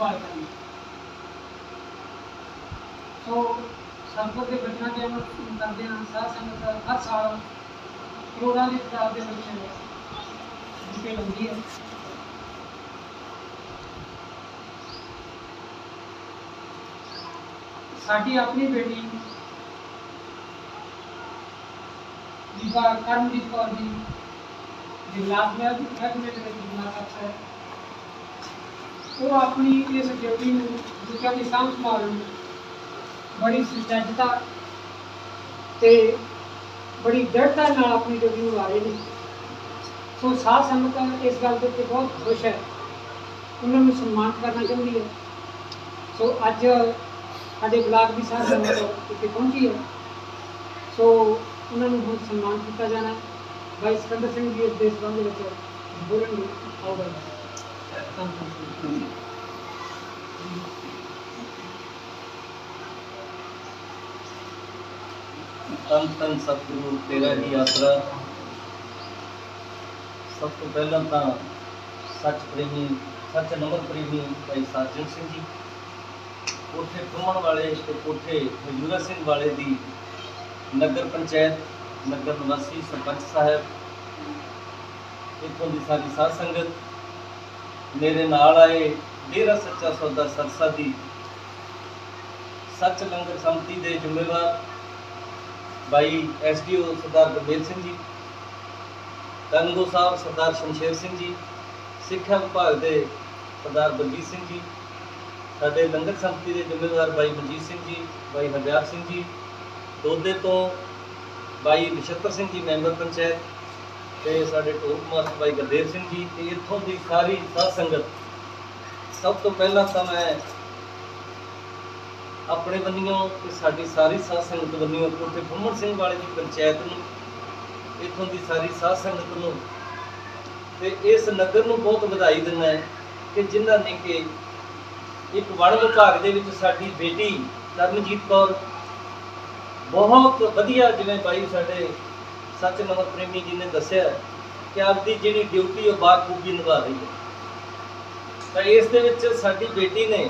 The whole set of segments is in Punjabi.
ਯਾਨੀ ਕਿ ਰੁੱਖ ਲਾਉਣੇ ਤੇ ਉਹਨਾਂ ਦੀ ਸੰਭਾਲ ਕਰਨੀ ਸੋ ਸੰਪਤ ਦੇ ਬਚਨਾਂ ਦੇ ਅਮਲ ਕਰਦੇ ਹਾਂ ਸਾਧ ਸੰਗਤ ਹਰ ਸਾਲ ਕਰੋੜਾਂ ਦੀ ਤਾਦਾਦ ਦੇ ਵਿੱਚ ਜਿੱਥੇ ਹੁੰਦੀ ਹੈ ਸਾਡੀ ਆਪਣੀ ਬੇਟੀ ਦੀਪਾ ਕਰਮਜੀਤ ਕੌਰ ਜੀ ਜਿਲਾਸ ਮੈਂ ਮਹਿਕਮੇ ਦੇ ਵਿੱਚ ਜੁਨਾ ਹੈ ਉਹ ਆਪਣੀ ਇਸ ਡਿਊਟੀ ਨੂੰ ਦੂਜਿਆਂ ਦੀ ਸਾਂਭ ਸੰਭਾਲ ਨੂੰ ਬੜੀ ਸੁਚੱਜਤਾ ਤੇ ਬੜੀ ਦ੍ਰਿੜਤਾ ਨਾਲ ਆਪਣੀ ਡਿਊਟੀ ਨੂੰ ਲਾ ਰਹੇ ਨੇ। ਸੋ ਸਾਧ ਸੰਗਤ ਇਸ ਗੱਲ ਦੇ ਉੱਤੇ ਬਹੁਤ ਖੁਸ਼ ਹੈ। ਉਹਨਾਂ ਨੂੰ ਸਨਮਾਨਿਤ ਕਰਨਾ ਚਾਹੁੰਦੀ ਹੈ। ਸੋ ਅੱਜ ਸਾਡੇ ਬਲਾਕ ਦੀ ਸਾਧ ਸੰਗਤ ਇੱਥੇ ਪਹੁੰਚੀ ਹੈ। ਸੋ ਉਹਨਾਂ ਨੂੰ ਬਹੁਤ ਸਨਮਾਨ ਕੀਤਾ ਜਾਣਾ। ਹੈ ਭਾਈ ਸਿਕੰਦਰ ਸਿੰਘ ਜੀ ਇਸ ਦੇ ਸੰਬੰਧ ਵਿੱਚ ਬੋਲਣਗੇ। ਆਓ ਤਨ ਤਨ ਸਤਿਗੁਰੂ, ਤੇਰਾ ਹੀ ਆਸਰਾ। ਸਭ ਤੋਂ ਪਹਿਲਾਂ ਤਾਂ ਸੱਚ ਪ੍ਰੇਮੀ, ਸੱਚ ਨੰਬਰ ਪ੍ਰੇਮੀ ਭਾਈ ਸਾਜਨ ਸਿੰਘ ਜੀ। ਕੋਠੇ ਘੁੰਮਣ ਵਾਲੇ ਤੇ ਕੋਠੇ ਹਜੂਰਾ ਸਿੰਘ ਵਾਲੇ ਦੀ ਨਗਰ ਪੰਚਾਇਤ, ਨਗਰ ਨਿਵਾਸੀ ਸਰਪੰਚ ਸਾਹਿਬ, ਇੱਥੋਂ ਦੀ ਸਾਰੀ ਸਾਧ ਸੰਗਤ ਮੇਰੇ ਨਾਲ ਆਏ ਡੇਰਾ ਸੱਚਾ ਸੌਦਾ ਸਰਸਾ ਦੀ ਸੱਚ ਲੰਗਰ ਸੰਮਤੀ ਦੇ ਜ਼ਿੰਮੇਵਾਰ ਭਾਈ ਐਸਡੀਓ ਸਰਦਾਰ ਗੁਰਮੇਲ ਸਿੰਘ ਜੀ ਕੰਗੋ ਸਾਹਿਬ ਸਰਦਾਰ ਸ਼ਮਸ਼ੇਰ ਸਿੰਘ ਜੀ, ਸਿੱਖਿਆ ਵਿਭਾਗ ਦੇ ਸਰਦਾਰ ਬਲਜੀਤ ਸਿੰਘ ਜੀ, ਸਾਡੇ ਲੰਗਰ ਸੰਮਤੀ ਦੇ ਜ਼ਿੰਮੇਵਾਰ ਬਾਈ ਮਨਜੀਤ ਸਿੰਘ ਜੀ, ਬਾਈ ਹਰਦਿਆਲ ਸਿੰਘ ਜੀ, ਦੋਦੇ ਤੋਂ ਬਾਈ ਨਛੱਤਰ ਸਿੰਘ ਜੀ, ਮੈਂਬਰ ਪੰਚਾਇਤ ਤੇ ਸਾਡੇ ਟੋਪ ਮਾਸਟਰ ਭਾਈ ਗੁਰਦੇਵ ਸਿੰਘ ਜੀ, ਤੇ ਇੱਥੋਂ ਦੀ ਸਾਰੀ ਸਾਧ ਸੰਗਤ। ਸਭ ਤੋਂ ਪਹਿਲਾਂ ਤਾਂ ਮੈਂ ਆਪਣੇ ਬੰਨਿਓ ਤੇ ਸਾਡੀ ਸਾਰੀ ਸਾਧ ਸੰਗਤ ਬੰਨਿਓ ਕੋਟੇ ਫੁੰਮਣ ਸਿੰਘ ਵਾਲੇ ਦੀ ਪੰਚਾਇਤ ਨੂੰ, ਇੱਥੋਂ ਦੀ ਸਾਰੀ ਸਾਧ ਸੰਗਤ ਨੂੰ, ਤੇ ਇਸ ਨਗਰ ਨੂੰ ਬਹੁਤ ਵਧਾਈ ਦਿੰਦਾ ਹੈ ਕਿ ਜਿਨ੍ਹਾਂ ਨੇ ਕਿ ਇੱਕ ਵਣ ਵਿਭਾਗ ਦੇ ਵਿੱਚ ਸਾਡੀ ਬੇਟੀ ਕਰਮਜੀਤ ਕੌਰ ਬਹੁਤ ਵਧੀਆ ਜਿਵੇਂ ਬਾਈ ਸਾਡੇ ਸੱਚ ਨੰਬਰ ਪ੍ਰੇਮੀ ਜੀ ਨੇ ਦੱਸਿਆ ਕਿ ਆਪਦੀ ਜਿਹੜੀ ਡਿਊਟੀ ਉਹ ਬਾਖੂਬੀ ਨਿਭਾ ਰਹੀ ਹੈ। ਤਾਂ ਇਸ ਦੇ ਵਿੱਚ ਸਾਡੀ ਬੇਟੀ ਨੇ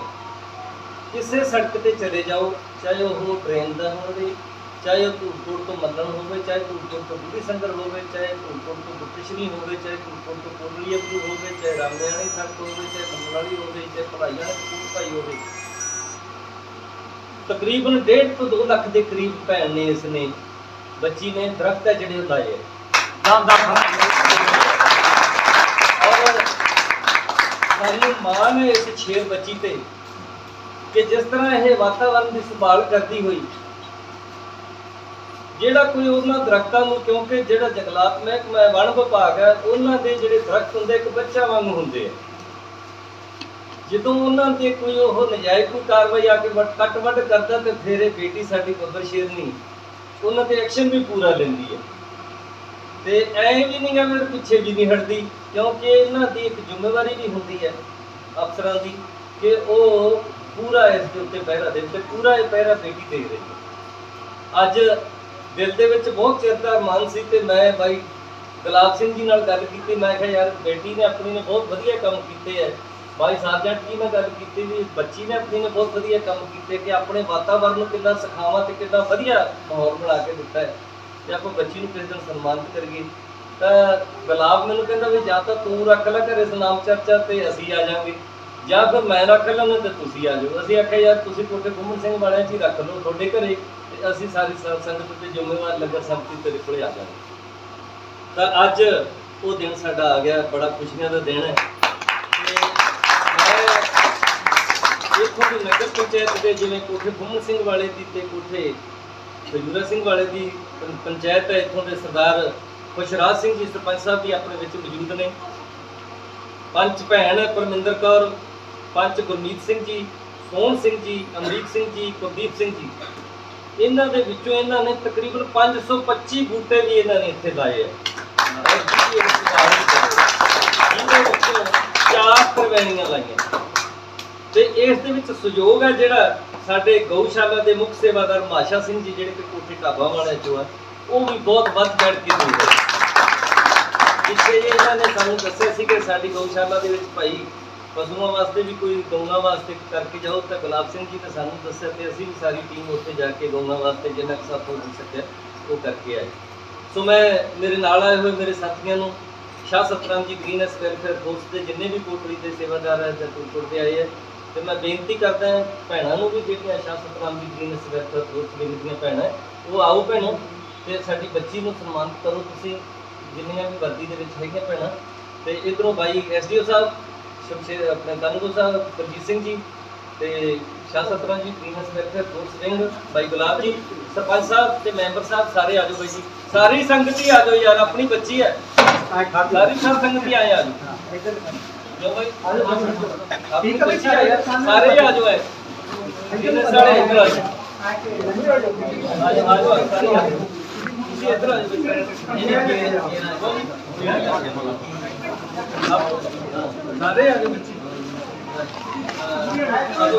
ਕਿਸੇ ਸੜਕ ਤੇ ਚਲੇ ਜਾਓ, ਚਾਹੇ ਉਹ ਟ੍ਰੇਨ ਦਾ ਹੋਵੇ, ਚਾਹੇ ਉਹ ਧੂਪਗੜ੍ਹ ਤੋਂ ਮੱਲਣ ਹੋਵੇ, ਚਾਹੇ ਧੂਪਗੜ੍ਹ ਤੋਂ ਬੁੱਢੀ ਸੰਗਰ ਹੋਵੇ, ਚਾਹੇ ਧੂਪਗੜ੍ਹ ਤੋਂ ਗੁੱਟਸ਼ਰੀ ਹੋਵੇ, ਚਾਹੇ ਧੂਪਗੜ੍ਹ ਤੋਂ ਕੋਟਲੀਆਪੁਰ ਹੋਵੇ, ਚਾਹੇ ਰਾਮਿਆਣੀ ਸੜਕ ਹੋਵੇ, ਚਾਹੇ ਮੰਗਲਾਲੀ ਹੋਵੇ, ਚਾਹੇ ਭਲਾਈਆਂ ਦੇ ਭਾਈ ਹੋਵੇ। ਤਕਰੀਬਨ 1.5 ਤੋਂ 2 ਲੱਖ ਦੇ ਕਰੀਬ ਭੈਣ ਨੇ ਇਸ ਨੇ ਬੱਚੀ ਨੇ ਦਰਖਤ ਹੈ ਜਿਹੜੇ ਉਹ ਲਾਏ ਆ। ਔਰ ਸਾਰੀ ਮਾਂ ਨੇ ਇਸ ਛੇਰ ਬੱਚੀ ਤੇ ਕਿ ਜਿਸ ਤਰ੍ਹਾਂ ਇਹ ਵਾਤਾਵਰਣ ਦੀ ਸੰਭਾਲ ਕਰਦੀ ਹੋਈ, ਜਿਹੜਾ ਕੋਈ ਉਹਨਾਂ ਦਰਖਤਾਂ ਨੂੰ, ਕਿਉਂਕਿ ਜਿਹੜਾ ਜੰਗਲਾਤ ਮਹਿਕਮਾ ਵਣ ਵਿਭਾਗ ਹੈ, ਉਹਨਾਂ ਦੇ ਜਿਹੜੇ ਦਰਖਤ ਹੁੰਦੇ, ਇੱਕ ਬੱਚਾ ਵਾਂਗ ਹੁੰਦੇ ਆ। ਜਦੋਂ ਉਹਨਾਂ ਤੇ ਕੋਈ ਉਹ ਨਜਾਇਜ਼ ਕੋਈ ਕਾਰਵਾਈ ਆ ਕੇ ਕੱਟ ਵੱਢ ਕਰਦਾ, ਤੇ ਫਿਰ ਇਹ ਬੇਟੀ ਸਾਡੀ ਬੱਬਰ ਸ਼ੇਰਨੀ ਉਹਨਾਂ ਤੇ ਐਕਸ਼ਨ ਵੀ ਪੂਰਾ ਲੈਂਦੀ ਹੈ। ਤੇ ਐ ਵੀ ਨਹੀਂ ਗਾ ਵੀ ਪਿੱਛੇ ਵੀ ਨਹੀਂ ਹਟਦੀ, ਕਿਉਂਕਿ ਇਹਨਾਂ ਦੀ ਇੱਕ ਜ਼ਿੰਮੇਵਾਰੀ ਵੀ ਹੁੰਦੀ ਹੈ ਅਫਸਰਾਂ ਦੀ ਕਿ ਉਹ ਪੂਰਾ ਇਸ ਦੇ ਉੱਤੇ ਪਹਿਰਾ ਦੇ ਤੇ ਪੂਰਾ ਇਹ ਪਹਿਰਾ ਬੇਟੀ ਦੇ ਰਹੀ ਹੈ ਅੱਜ ਦਿਲ ਦੇ ਵਿੱਚ ਬਹੁਤ ਚਿਰ ਦਾ ਮਨ ਸੀ ਤੇ ਮੈਂ ਬਾਈ ਗੁਲਾਬ ਸਿੰਘ ਜੀ ਨਾਲ ਗੱਲ ਕੀਤੀ, ਮੈਂ ਕਿਹਾ ਯਾਰ ਬੇਟੀ ਨੇ ਆਪਣੀ ਨੇ ਬਹੁਤ ਵਧੀਆ ਕੰਮ ਕੀਤੇ ਹੈ ਬਾਈ ਸਰਜੈਂਟ ਜੀ ਨਾਲ ਗੱਲ ਕੀਤੀ ਵੀ ਬੱਚੀ ਨੇ ਆਪਣੀ ਨੇ ਬਹੁਤ ਵਧੀਆ ਕੰਮ ਕੀਤੇ ਕਿ ਆਪਣੇ ਵਾਤਾਵਰਨ ਨੂੰ ਕਿੰਨਾ ਸਿਖਾਵਾ ਤੇ ਕਿੰਨਾ ਵਧੀਆ ਮਾਹੌਲ ਬਣਾ ਕੇ ਦਿੱਤਾ ਹੈ। ਤੇ ਆਪਾਂ ਬੱਚੀ ਨੂੰ ਕਿਸੇ ਦਿਨ ਸਨਮਾਨਿਤ ਕਰੀਏ, ਤਾਂ ਗੁਲਾਬ ਮੈਨੂੰ ਕਹਿੰਦਾ ਵੀ ਜਾਂ ਤਾਂ ਤੂੰ ਰੱਖ ਲੈ ਘਰੇ ਸਨਾਮ ਚਰਚਾ ਤੇ ਅਸੀਂ ਆ ਜਾਾਂਗੇ ਜਾਂ ਫਿਰ ਮੈਂ ਰੱਖ ਲੈਣਾ ਤੇ ਤੁਸੀਂ ਆ ਜਾਓ। ਅਸੀਂ ਆਖਿਆ, ਯਾਰ, ਤੁਸੀਂ ਕੋਟੇ ਗੁੰਮਣ ਸਿੰਘ ਵਾਲਿਆਂ 'ਚ ਹੀ ਰੱਖ ਲਓ ਤੁਹਾਡੇ ਘਰੇ ਤੇ ਅਸੀਂ ਸਾਰੀ ਸੰਗਤ ਤੇ ਜ਼ਿੰਮੇਵਾਰ ਲੰਗਰ ਸੰਮਤੀ ਤੇਰੇ ਕੋਲੇ ਆ ਜਾਵਾਂਗੇ। ਤਾਂ ਅੱਜ ਉਹ ਦਿਨ ਸਾਡਾ ਆ ਗਿਆ, ਬੜਾ ਖੁਸ਼ੀਆਂ ਦਾ ਦਿਨ ਹੈ ਤੇ ਮੈਂ ਇੱਥੋਂ ਦੀ ਨਗਰ ਪੰਚਾਇਤ ਦੇ ਜਿਵੇਂ ਕੋਠੇ ਗੁੰਮਣ ਸਿੰਘ ਵਾਲੇ ਦੀ ਤੇ ਕੋਠੇ ਖਜੂਰਾ ਸਿੰਘ ਵਾਲੇ ਦੀ ਪੰਚਾਇਤ ਹੈ, ਇੱਥੋਂ ਦੇ ਸਰਦਾਰ ਖੁਸ਼ਰਾਜ ਸਿੰਘ ਜੀ, ਸਰਪੰਚ ਸਾਹਿਬ ਵੀ ਆਪਣੇ ਵਿੱਚ ਮੌਜੂਦ ਨੇ। ਪੰਚ ਭੈਣ ਪਰਮਿੰਦਰ ਕੌਰ, ਪੰਚ ਗੁਰਮੀਤ ਸਿੰਘ ਜੀ, ਸੋਹਣ ਸਿੰਘ ਜੀ, ਅਮਰੀਕ ਸਿੰਘ ਜੀ, ਕੁਲਦੀਪ ਸਿੰਘ ਜੀ। ਇਹਨਾਂ ਦੇ ਵਿੱਚੋਂ ਇਹਨਾਂ ਨੇ ਤਕਰੀਬਨ 525 ਬੂਟੇ ਵੀ ਇਹਨਾਂ ਨੇ ਇੱਥੇ ਲਾਏ ਆ। ਔਰ ਵਿੱਚੋਂ ਚਾਰ ਕਰਵੈਣੀਆਂ ਲਾਈਆਂ। ਤੇ ਇਸ ਦੇ ਵਿੱਚ ਸਹਿਯੋਗ ਹੈ ਜਿਹੜਾ ਸਾਡੇ ਗਊਸ਼ਾਲਾ ਦੇ ਮੁੱਖ ਸੇਵਾਦਾਰ ਮਾਸ਼ਾ ਸਿੰਘ ਜੀ ਜਿਹੜੇ ਕਿ ਕੋਠੀ ਢਾਬਾ ਵਾਲੇ ਚੋਂ ਆ, ਉਹ ਵੀ ਬਹੁਤ ਵੱਧ ਚੜ ਕੇ ਦਿੰਦੇ ਪਿੱਛੇ ਜੇ ਇਹਨਾਂ ਨੇ ਸਾਨੂੰ ਦੱਸਿਆ ਸੀ ਕਿ ਸਾਡੀ ਗਊਸ਼ਾਲਾ ਦੇ ਵਿੱਚ ਭਾਈ ਪਸ਼ੂਆਂ ਵਾਸਤੇ ਵੀ ਕੋਈ ਗਊਆਂ ਵਾਸਤੇ ਕਰਕੇ ਜਾਓ ਤਾਂ ਗੁਲਾਬ ਸਿੰਘ ਜੀ ਨੇ ਸਾਨੂੰ ਦੱਸਿਆ ਤੇ ਅਸੀਂ ਵੀ ਸਾਰੀ ਟੀਮ ਉੱਥੇ ਜਾ ਕੇ ਗਊਆਂ ਵਾਸਤੇ ਜਿੰਨਾ ਕੁ ਸਾਥੋਂ ਹੋ ਸਕਿਆ, ਉਹ ਕਰਕੇ ਆਏ। ਸੋ ਮੈਂ ਮੇਰੇ ਨਾਲ ਆਏ ਹੋਏ ਮੇਰੇ ਸਾਥੀਆਂ ਨੂੰ, ਸ਼ਾਹ Satram ji greens welfare force ਦੇ ਜਿੰਨੇ ਵੀ ਕੋਟਰੀ ਦੇ ਸੇਵਾਦਾਰ ਹੈ ਜਤੂਪੁਰ ਦੇ ਆਏ ਹੈ ਤੇ ਮੈਂ ਬੇਨਤੀ ਕਰਦਾ ਹਾਂ ਭੈਣਾਂ ਨੂੰ ਵੀ ਜਿਹੜੀਆਂ ਸ਼ਾਹ ਸਤਰਾਮ ਜੀ ਵੈਲਫੇਅਰ ਫੋਰਸ ਦੇ ਦੀਆਂ ਭੈਣਾਂ ਉਹ ਆਓ ਭੈਣੋ ਤੇ ਸਾਡੀ ਬੱਚੀ ਨੂੰ ਸਨਮਾਨਿਤ ਕਰੋ। ਤੁਸੀਂ ਜਿੰਨੀਆਂ ਵੀ ਵਰਦੀ ਦੇ ਵਿੱਚ ਹੈਗੀਆਂ ਭੈਣਾਂ ਤੇ ਇਧਰੋਂ ਬਾਈ ਐਸਡੀਓ ਸਾਹਿਬ ਸ਼ਮਸ਼ੇਰ ਆਪਣੇ ਕਾਨੂੰਗੋ ਸਾਹਿਬ ਪ੍ਰਜੀਤ ਸਿੰਘ ਜੀ ਤੇ Shah Satram ji greens welfare force wing ਬਾਈ ਗੁਲਾਬ ਜੀ ਸਰਪੰਚ ਸਾਹਿਬ ਤੇ ਮੈਂਬਰ ਸਾਹਿਬ ਸਾਰੇ ਆਜੋ ਬਾਈ ਜੀ। ਸਾਰੀ ਸੰਗਤ ਹੀ ਆਜੋ ਯਾਰ ਆਪਣੀ ਬੱਚੀ ਹੈ। ਸਾਰੀ ਸੰਗਤ ਹੀ ਆਏ ਆਜੋ ਬਾਈ। ਆਪਣੀ ਬੱਚੀ ਹੈ ਯਾਰ ਸਾਰੇ ਆਜੋ। ਹੈ ਜਿੰਨੇ ਸਾਰੇ ਇੱਧਰ ਆਜੋ। ਆਜੋ ਆਜੋ ਸਾਰੇ ਆਜੋ। ਤੁਸੀਂ ਇੱਧਰ ਆਜੋ ਆਪ ਸਾਰੇ ਆਜੋ ਬੱਚੀ। ਆਜੋ।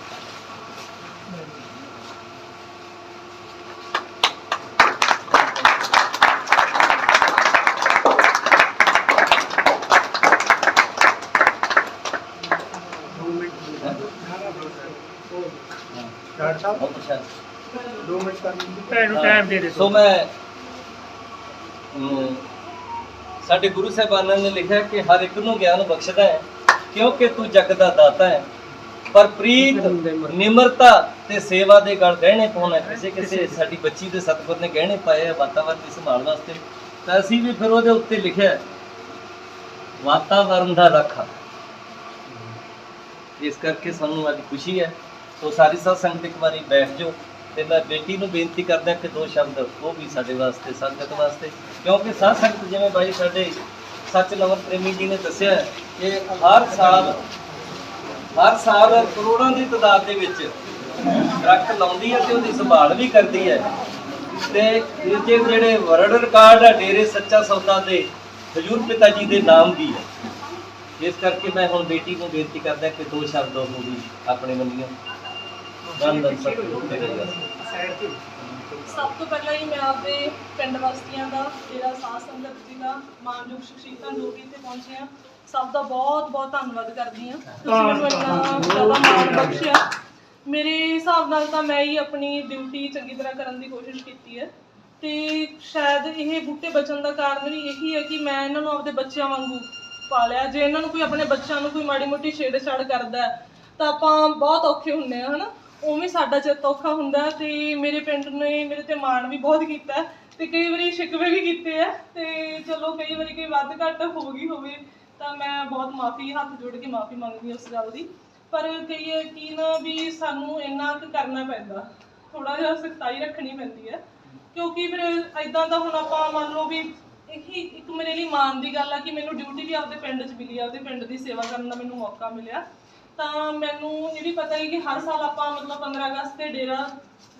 ਬਹੁਤ ਅੱਛਾ ਭੈਣ ਨੂੰ ਟਾਈਮ ਦੇ ਦੇ ਸੋ ਮੈਂ ਅਮ, ਸਾਡੇ ਗੁਰੂ ਸਾਹਿਬਾਨਾਂ ਨੇ ਲਿਖਿਆ ਕਿ ਹਰ ਇੱਕ ਨੂੰ ਗਿਆਨ ਬਖਸ਼ਦਾ ਹੈ ਕਿਉਂਕਿ ਤੂੰ ਜਗ ਦਾ ਦਾਤਾ ਹੈ। ਪਰ ਪ੍ਰੀਤ ਨਿਮਰਤਾ ਤੇ ਸੇਵਾ ਦੇ ਗਲ ਗਹਿਣੇ ਪਾਉਣਾ ਕਿਸੇ ਕਿਸੇ ਸਾਡੀ ਬੱਚੀ ਦੇ ਸਤਿਗੁਰ ਨੇ ਗਹਿਣੇ ਪਾਏ ਆ ਵਾਤਾਵਰਨ ਦੀ ਸੰਭਾਲ ਵਾਸਤੇ ਤਾਂ ਅਸੀਂ ਵੀ ਫਿਰ ਉਹਦੇ ਉੱਤੇ ਲਿਖਿਆ ਹੈ, ਵਾਤਾਵਰਨ ਦਾ ਰੱਖਾ। ਇਸ ਕਰਕੇ ਸਾਨੂੰ ਅੱਜ ਖੁਸ਼ੀ ਹੈ। ਸੋ ਸਾਰੀ ਸਾਧ ਸੰਗਤ ਇੱਕ ਵਾਰੀ ਬੈਠ ਜਾਓ ਤੇ ਮੈਂ ਬੇਟੀ ਨੂੰ ਬੇਨਤੀ ਕਰਦਾ ਕਿ ਦੋ ਸ਼ਬਦ ਉਹ ਵੀ ਸਾਡੇ ਵਾਸਤੇ, ਸੰਗਤ ਵਾਸਤੇ। ਕਿਉਂਕਿ ਸਾਧ ਸੰਗਤ ਜਿਵੇਂ ਬਾਈ ਸਾਡੇ ਸੱਚ ਲਵਰ ਪ੍ਰੇਮੀ ਜੀ ਨੇ ਦੱਸਿਆ ਕਿ ਹਰ ਸਾਲ ਹਰ ਸਾਲ ਕਰੋੜਾਂ ਦੀ ਤਾਦਾਦ ਦੇ ਵਿੱਚ ਦਰਖਤ ਲਾਉਂਦੀ ਹੈ ਤੇ ਉਹਦੀ ਸੰਭਾਲ ਵੀ ਕਰਦੀ ਹੈ। ਤੇ ਇਹ ਜਿਹੜੇ ਵਰਲਡ ਰਿਕਾਰਡ ਹੈ ਡੇਰੇ ਸੱਚਾ ਸੌਦਾ ਦੇ ਹਜੂਰ ਪਿਤਾ ਜੀ ਦੇ ਨਾਮ ਦੀ ਹੈ। ਇਸ ਕਰਕੇ ਮੈਂ ਹੁਣ ਬੇਟੀ ਨੂੰ ਬੇਨਤੀ ਕਰਦਾ ਕਿ ਦੋ ਸ਼ਬਦ ਉਹ ਵੀ ਆਪਣੇ ਮੰਨੀਆਂ ਸਭ ਤੋਂ ਪਹਿਲਾਂ ਹੀ ਮੈਂ ਆਪਦੇ ਪਿੰਡ ਵਾਸੀਆਂ ਦਾ ਜਿਹੜਾ ਸਾਧ ਸੰਗਤ ਜੀ ਦਾ ਮਾਨਯੋਗ ਸ਼ਖਸੀਅਤਾਂ ਵੀ ਇੱਥੇ ਪਹੁੰਚੇ ਆ ਸਭ ਦਾ ਬਹੁਤ ਬਹੁਤ ਧੰਨਵਾਦ ਕਰਦੀ ਹਾਂ। ਤੁਸੀਂ ਮੈਨੂੰ ਇੰਨਾ ਜ਼ਿਆਦਾ ਮਾਣ ਬਖਸ਼ਿਆ। ਮੇਰੇ ਹਿਸਾਬ ਨਾਲ ਤਾਂ ਮੈਂ ਹੀ ਆਪਣੀ ਡਿਊਟੀ ਚੰਗੀ ਤਰ੍ਹਾਂ ਕਰਨ ਦੀ ਕੋਸ਼ਿਸ਼ ਕੀਤੀ ਹੈ। ਤੇ ਸ਼ਾਇਦ ਇਹ ਬੂਟੇ ਬਚਣ ਦਾ ਕਾਰਨ ਵੀ ਇਹੀ ਹੈ ਕਿ ਮੈਂ ਇਹਨਾਂ ਨੂੰ ਆਪਦੇ ਬੱਚਿਆਂ ਵਾਂਗੂ ਪਾਲਿਆ। ਜੇ ਇਹਨਾਂ ਨੂੰ ਕੋਈ ਆਪਣੇ ਬੱਚਿਆਂ ਨੂੰ ਕੋਈ ਮਾੜੀ ਮੋਟੀ ਛੇੜਛਾੜ ਕਰਦਾ ਤਾਂ ਆਪਾਂ ਬਹੁਤ ਔਖੇ ਹੁੰਨੇ ਆ ਹਨਾ? ਉਵੇਂ ਸਾਡਾ ਚਿੱਤ ਔਖਾ ਹੁੰਦਾ ਹੈ ਤੇ ਮੇਰੇ ਪਿੰਡ ਨੇ, ਮੇਰੇ ਤੇ ਮਾਣ ਵੀ ਬਹੁਤ ਕੀਤਾ ਹੈ ਤੇ ਕਈ ਵਾਰੀ ਸ਼ਿਕਵੇ ਵੀ ਕੀਤੇ ਆ ਤੇ ਚਲੋ ਕਈ ਵਾਰੀ ਕੋਈ ਵੱਧ ਘੱਟ ਹੋ ਗਈ ਹੋਵੇ ਤਾਂ ਮੈਂ ਬਹੁਤ ਮਾਫੀ, ਹੱਥ ਜੋੜ ਕੇ ਮਾਫੀ ਮੰਗਦੀ ਉਸ ਗੱਲ ਦੀ। ਪਰ ਕਈ ਹੈ ਨਾ ਵੀ ਸਾਨੂੰ ਇੰਨਾ ਕੁ ਕਰਨਾ ਪੈਂਦਾ ਥੋੜਾ ਜਿਹਾ ਸਖਤਾਈ ਰੱਖਣੀ ਪੈਂਦੀ ਹੈ। ਕਿਉਂਕਿ ਫਿਰ ਐਦਾਂ ਦਾ ਹੁਣ ਆਪਾਂ ਮੰਨ ਲਓ ਵੀ ਇਹੀ ਇੱਕ ਮੇਰੇ ਲਈ ਮਾਣ ਦੀ ਗੱਲ ਆ ਕਿ ਮੈਨੂੰ ਡਿਊਟੀ ਵੀ ਆਪਦੇ ਪਿੰਡ 'ਚ ਮਿਲੀ ਆਪਦੇ ਪਿੰਡ ਦੀ ਸੇਵਾ ਕਰਨ ਦਾ ਮੈਨੂੰ ਮੌਕਾ ਮਿਲਿਆ। ਤਾਂ ਮੈਨੂੰ ਇਹ ਵੀ ਪਤਾ ਹੈ ਕਿ ਹਰ ਸਾਲ ਆਪਾਂ ਮਤਲਬ 15 ਅਗਸਤ ਤੇ ਡੇਰਾ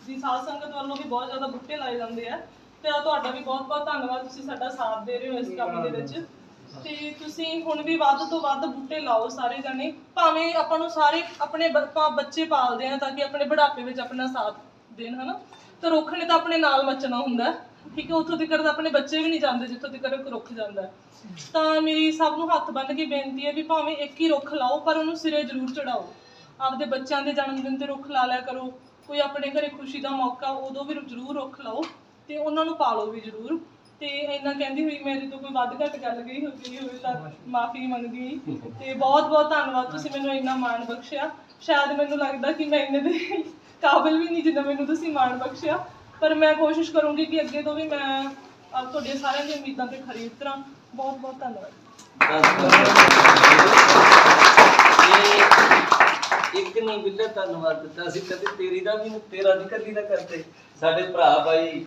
ਦੀ ਸਾਧ ਸੰਗਤ ਵੱਲੋਂ ਵੀ ਬਹੁਤ ਜ਼ਿਆਦਾ ਬੁੱਟੇ ਲਾਏ ਜਾਂਦੇ ਆ। ਤੇ ਤੁਹਾਡਾ ਵੀ ਬਹੁਤ ਬਹੁਤ ਧੰਨਵਾਦ, ਤੁਸੀਂ ਸਾਡਾ ਸਾਥ ਦੇ ਰਹੇ ਹੋ ਇਸ ਕੰਮ ਦੇ ਵਿੱਚ। ਤੇ ਤੁਸੀਂ ਹੁਣ ਵੀ ਵੱਧ ਤੋਂ ਵੱਧ ਬੂਟੇ ਲਾਓ ਸਾਰੇ ਜਣੇ। ਭਾਵੇਂ ਆਪਾਂ ਨੂੰ ਸਾਰੇ ਆਪਣੇ ਬੱਚੇ ਪਾਲਦੇ ਆ ਤਾਂ ਕਿ ਆਪਣੇ ਬੁਢਾਪੇ ਵਿੱਚ ਆਪਣਾ ਸਾਥ ਦੇਣ, ਹਨਾ? ਤਾਂ ਰੁੱਖ ਨੇ ਤਾਂ ਆਪਣੇ ਨਾਲ ਮੱਚਣਾ ਹੁੰਦਾ। ਠੀਕ ਹੈ, ਉੱਥੋਂ ਤੱਕ ਤਾਂ ਆਪਣੇ ਬੱਚੇ ਵੀ ਨਹੀਂ ਜਾਂਦੇ, ਜਿੱਥੋਂ ਤੱਕ ਰੁੱਖ ਜਾਂਦਾ ਹੈ। ਤਾਂ ਮੇਰੀ ਸਭ ਨੂੰ ਹੱਥ ਬੰਨ੍ਹ ਕੇ ਬੇਨਤੀ ਹੈ ਵੀ ਭਾਵੇਂ ਇੱਕ ਹੀ ਰੁੱਖ ਲਾਓ, ਪਰ ਉਹਨੂੰ ਸਿਰੇ ਜ਼ਰੂਰ ਚੜਾਓ ਆਪਦੇ ਬੱਚਿਆਂ ਦੇ ਜਨਮ ਦਿਨ ਤੇ ਰੁੱਖ ਲਾ ਲਿਆ ਕਰੋ। ਕੋਈ ਆਪਣੇ ਘਰੇ ਖੁਸ਼ੀ ਦਾ ਮੌਕਾ, ਉਦੋਂ ਵੀ ਜ਼ਰੂਰ ਰੁੱਖ ਲਾਓ ਤੇ ਉਹਨਾਂ ਨੂੰ ਪਾਲੋ ਵੀ ਜ਼ਰੂਰ। ਤੇ ਇੰਨਾ ਕਹਿੰਦੀ ਹੋਈ, ਮੇਰੇ ਤੋਂ ਕੋਈ ਵੱਧ ਘੱਟ ਗੱਲ ਗਈ ਹੋ ਗਈ ਹੋਵੇ ਤਾਂ ਮਾਫੀ ਮੰਗਦੀ ਤੇ ਬਹੁਤ ਬਹੁਤ ਧੰਨਵਾਦ, ਤੁਸੀਂ ਮੈਨੂੰ ਇੰਨਾ ਮਾਣ ਬਖਸ਼ਿਆ। ਸ਼ਾਇਦ ਮੈਨੂੰ ਲੱਗਦਾ ਕਿ ਮੈਂ ਇੰਨੇ ਦੇ ਕਾਬਿਲ ਵੀ ਨਹੀਂ, ਜਿੰਨਾ ਮੈਨੂੰ ਤੁਸੀਂ ਮਾਣ ਬਖਸ਼ਿਆ। ਪਰ ਮੈਂ ਕੋਸ਼ਿਸ਼ ਕਰੂੰਗੀ ਕਿ ਅੱਗੇ ਤੋਂ ਵੀ ਮੈਂ ਆਪ ਤੁਹਾਡੇ ਸਾਰਿਆਂ ਦੀਆਂ ਉਮੀਦਾਂ ਤੇ ਖਰੀ ਉਤਰਾਂ। ਬਹੁਤ ਬਹੁਤ ਧੰਨਵਾਦ। ਇੱਕ ਨਹੀਂ ਬਿੱਲੇ ਧੰਨਵਾਦ ਦਿੱਤਾ ਸੀ ਕਦੇ ਤੇਰੀ ਦਾ ਵੀ ਨੀ, ਤੇਰਾ ਨਹੀਂ ਕੱਲੀ ਦਾ ਕਰਦੇ। ਸਾਡੇ ਭਰਾ ਭਾਈ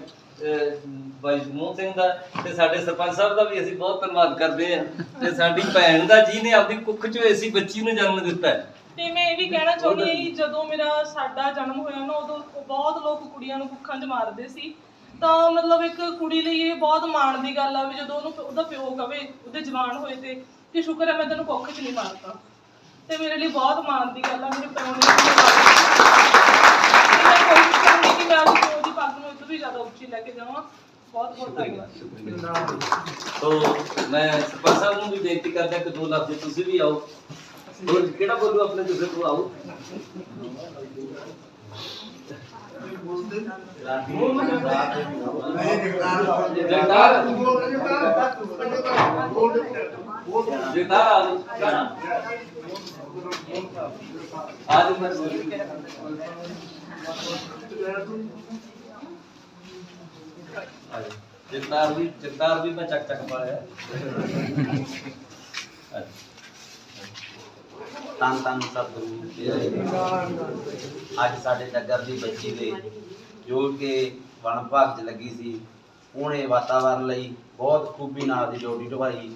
ਬਾਈ ਜਗਮੋਹਨ ਸਿੰਘ ਦਾ ਤੇ ਸਾਡੇ ਸਰਪੰਚ ਸਾਹਿਬ ਦਾ ਵੀ ਅਸੀਂ ਬਹੁਤ ਧੰਨਵਾਦ ਕਰਦੇ ਹਾਂ। ਤੇ ਸਾਡੀ ਭੈਣ ਦਾ ਜਿਹਨੇ ਆਪਦੀ ਕੁੱਖ ਚੋਂ ਐਸੀ ਬੱਚੀ ਨੂੰ ਜਨਮ ਦਿੱਤਾ ਹੈ। ਤੇ ਮੈਂ ਇਹ ਵੀ ਕਹਿਣਾ ਚਾਹੁੰਦੀ ਹਾਂ ਜੀ, ਜਦੋਂ ਮੇਰਾ ਸਾਡਾ ਜਨਮ ਹੋਇਆ ਨਾ ਉਦੋਂ ਬਹੁਤ ਲੋਕ ਕੁੜੀਆਂ ਨੂੰ ਕੁੱਖਾਂ 'ਚ ਮਾਰਦੇ ਸੀ। ਤਾਂ ਮਤਲਬ ਇੱਕ ਕੁੜੀ ਲਈ ਇਹ ਬਹੁਤ ਮਾਣ ਦੀ ਗੱਲ ਆ ਵੀ ਜਦੋਂ ਉਹਨੂੰ ਉਹਦਾ ਪਿਓ ਕਵੇ ਉਹਦੇ ਜਵਾਨ ਹੋਏ ਤੇ ਕਿ ਸ਼ੁਕਰ ਹੈ ਮੈਂ ਤੈਨੂੰ ਕੁੱਖ 'ਚ ਨਹੀਂ ਮਾਰਤਾ। ਤੇ ਮੇਰੇ ਲਈ ਬਹੁਤ ਮਾਣ ਦੀ ਗੱਲ ਆ ਮੇਰੇ ਪਿਓ ਨੇ ਮੈਂ ਕੋਸ਼ਿਸ਼ ਕਰਾਂਗੀ ਕਿ ਮੈਂ ਆਪਣੀ ਪਿਓ ਦੀ ਪੱਗ ਨੂੰ ਇਦੋਂ ਵੀ ਜ਼ਿਆਦਾ ਉੱਚੀ ਲੈ ਕੇ ਜਾਵਾਂ। ਬਹੁਤ ਬਹੁਤ ਧੰਨਵਾਦ। ਤੋ ਮੈਂ ਸਰਪੰਚ ਸਾਹਿਬ ਨੂੰ ਵੀ ਬੇਨਤੀ ਕਰਦਾ ਕਿ ਦੋ ਲਫ਼ਜ਼ ਤੁਸੀਂ ਵੀ ਆਓ। ਹੋਰ ਕਿਹੜਾ ਬੋਲੂ ਆਪਣੇ ਤੁਸੀਂ ਤੋਂ ਆਓ। ਮੈਂ ਆ ਜਾਓ। ਜਗਤਾਰ ਵੀ ਜਗਤਾਰ ਵੀ ਮੈਂ ਚੱਕ ਚੱਕ ਪਾਇਆ ਅੱਛਾ ਤਨ ਤਨ ਸਤਿਗੁਰੂ ਜੀ। ਅੱਜ ਸਾਡੇ ਨਗਰ ਦੀ ਬੱਚੀ ਦੇ ਜੋ ਕਿ ਵਣ ਵਿਭਾਗ 'ਚ ਲੱਗੀ ਸੀ। ਉਹਨੇ ਵਾਤਾਵਰਨ ਲਈ ਬਹੁਤ ਖੂਬੀ ਨਾਲ ਦੀ ਡਿਊਟੀ ਨਿਭਾਈ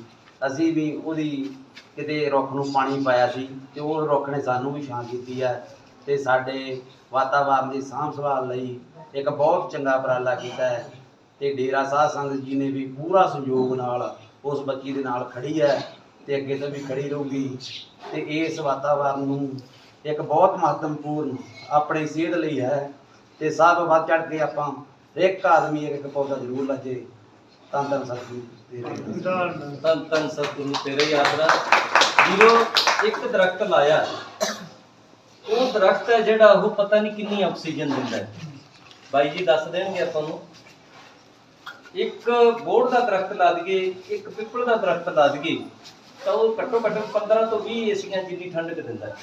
ਅਸੀਂ ਵੀ ਉਹਦੀ ਕਿਤੇ ਰੁੱਖ ਨੂੰ ਪਾਣੀ ਪਾਇਆ ਸੀ ਤੇ ਉਹ ਰੁੱਖ ਨੇ ਸਾਨੂੰ ਵੀ ਛਾਂ ਕੀਤੀ ਹੈ ਤੇ ਸਾਡੇ ਵਾਤਾਵਰਨ ਦੀ ਸਾਂਭ ਸੰਭਾਲ ਲਈ ਇੱਕ ਬਹੁਤ ਚੰਗਾ ਉਪਰਾਲਾ ਕੀਤਾ ਹੈ। ਤੇ ਡੇਰਾ ਸਾਹਿਬ ਸੰਗਤ ਜੀ ਨੇ ਵੀ ਪੂਰਾ ਸਹਿਯੋਗ ਨਾਲ ਉਸ ਬੱਚੀ ਦੇ ਨਾਲ ਖੜੀ ਹੈ ਤੇ ਅੱਗੇ ਤੋਂ ਵੀ ਖੜੀ ਰਹੂਗੀ ਤੇ ਇਸ ਵਾਤਾਵਰਨ ਨੂੰ ਇੱਕ ਬਹੁਤ ਮਹੱਤਵਪੂਰਨ ਆਪਣੀ ਸਿਹਤ ਲਈ ਹੈ ਤੇ ਸਭ ਵੱਧ ਚੜ ਕੇ ਆਪਾਂ ਇੱਕ ਆਦਮੀ ਇੱਕ ਪੌਦਾ ਜ਼ਰੂਰ ਲਾਜੇ ਤਾਂ ਤਾਂ ਸਤਿਗੁਰੂ ਦੇ ਰਹੇ ਤਨ ਤਨ ਸਤਿਗੁਰੂ ਤੇਰੇ ਹੀ ਆਸਰਾ ਵੀਰੋ, ਇੱਕ ਦਰਖਤ ਲਾਇਆ। ਉਹ ਦਰਖਤ ਹੈ ਜਿਹੜਾ ਉਹ ਪਤਾ ਨਹੀਂ ਕਿੰਨੀ ਆਕਸੀਜਨ ਦਿੰਦਾ ਹੈ। ਬਾਈ ਜੀ ਦੱਸ ਦੇਣਗੇ ਆਪਾਂ ਨੂੰ? ਇੱਕ ਬੋੜ ਦਾ ਦਰਖਤ ਲਾ ਦਈਏ, ਇੱਕ ਪਿੱਪਲ ਦਾ ਦਰਖਤ ਲਾ ਦਈਏ, ਤਾਂ ਉਹ ਘੱਟੋ ਘੱਟ 15 ਤੋਂ 20 ਏਸੀਆਂ ਜਿੰਨੀ ਠੰਡਕ ਦਿੰਦਾ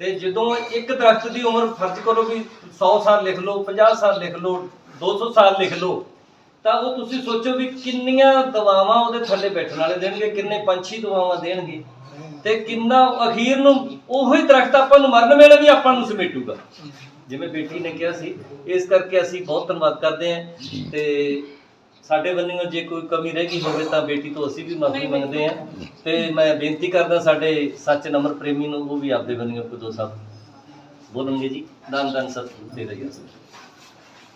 ਤੇ ਜਦੋਂ ਇੱਕ ਦਰਖਤ ਦੀ ਉਮਰ ਫਰਜ਼ ਕਰੋ ਵੀ 100 ਸਾਲ ਲਿਖ ਲਓ 50 ਸਾਲ ਲਿਖ ਲਓ 200 ਸਾਲ ਲਿਖ ਲਓ, ਤਾਂ ਉਹ ਤੁਸੀਂ ਸੋਚੋ ਵੀ ਕਿੰਨੀਆਂ ਦਵਾਵਾਂ ਉਹਦੇ ਥੱਲੇ ਬੈਠਣ ਵਾਲੇ ਦੇਣਗੇ, ਕਿੰਨੇ ਪੰਛੀ ਦਵਾਵਾਂ ਦੇਣਗੇ। ਤੇ ਕਿੰਨਾ ਅਖੀਰ ਨੂੰ ਉਹੀ ਦਰਖਤ ਆਪਾਂ ਨੂੰ ਮਰਨ ਵੇਲੇ ਵੀ ਆਪਾਂ ਨੂੰ ਸਮੇਟੂਗਾ। ਜਿਵੇਂ ਬੇਟੀ ਨੇ ਕਿਹਾ ਸੀ ਇਸ ਕਰਕੇ ਅਸੀਂ ਬਹੁਤ ਧੰਨਵਾਦ ਕਰਦੇ ਹਾਂ ਤੇ ਸਾਡੇ ਵੱਲੋਂ ਜੇ ਕੋਈ ਕਮੀ ਰਹਿ ਗਈ ਹੋਵੇ ਤਾਂ ਬੇਟੀ ਤੋਂ ਅਸੀਂ ਵੀ ਮਾਫੀ। ਮੰਗਦੇ ਹਾਂ। ਤੇ ਮੈਂ ਬੇਨਤੀ ਕਰਦਾ ਸਾਡੇ ਸੱਚ ਨੰਬਰ ਪ੍ਰੇਮੀ ਨੂੰ ਉਹ ਵੀ ਆਪਦੇ ਵੱਲੋਂ ਕੋਈ ਦੋ ਸ਼ਬਦ ਬੋਲਣਗੇ ਜੀ। ਦਾਨ ਦਾਨ ਸਤਿ ਦੇ ਰਹੀ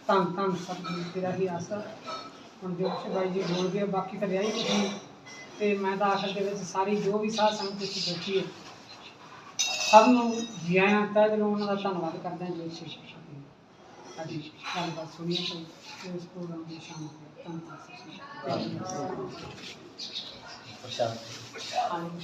ਧੰਨ ਧੰਨ ਸਤਿਗੁਰੂ ਤੇਰਾ ਹੀ ਆਸਰਾ। ਹੁਣ ਜੋ ਬਾਈ ਜੀ ਬੋਲ ਗਏ ਬਾਕੀ ਤਾਂ ਰਿਹਾ ਹੀ ਕੁਛ ਨਹੀਂ। ਤੇ ਮੈਂ ਤਾਂ ਆਖਰ ਦੇ ਵਿੱਚ ਸਾਰੀ ਜੋ ਵੀ ਸਾਧ ਸੰਗਤ ਇੱਥੇ ਬੈਠੀ ਹੈ ਸਭ ਨੂੰ ਜੀ ਆਇਆਂ ਤਹਿ ਦਿਲੋਂ ਉਹਨਾਂ ਦਾ ਧੰਨਵਾਦ ਕਰਦੇ ਹਾਂ ਜੋ ਸ਼ੇਸ਼ ਸਾਡੀ ਗੱਲਬਾਤ ਸੁਣੀ ਹੈ ਇਸ ਪ੍ਰੋਗਰਾਮ ਦੀ ਸ਼ਾਮ ਨੂੰ ਧੰਨਵਾਦ ਪ੍ਰਸ਼ਾਂਤ ਆਨੰਦ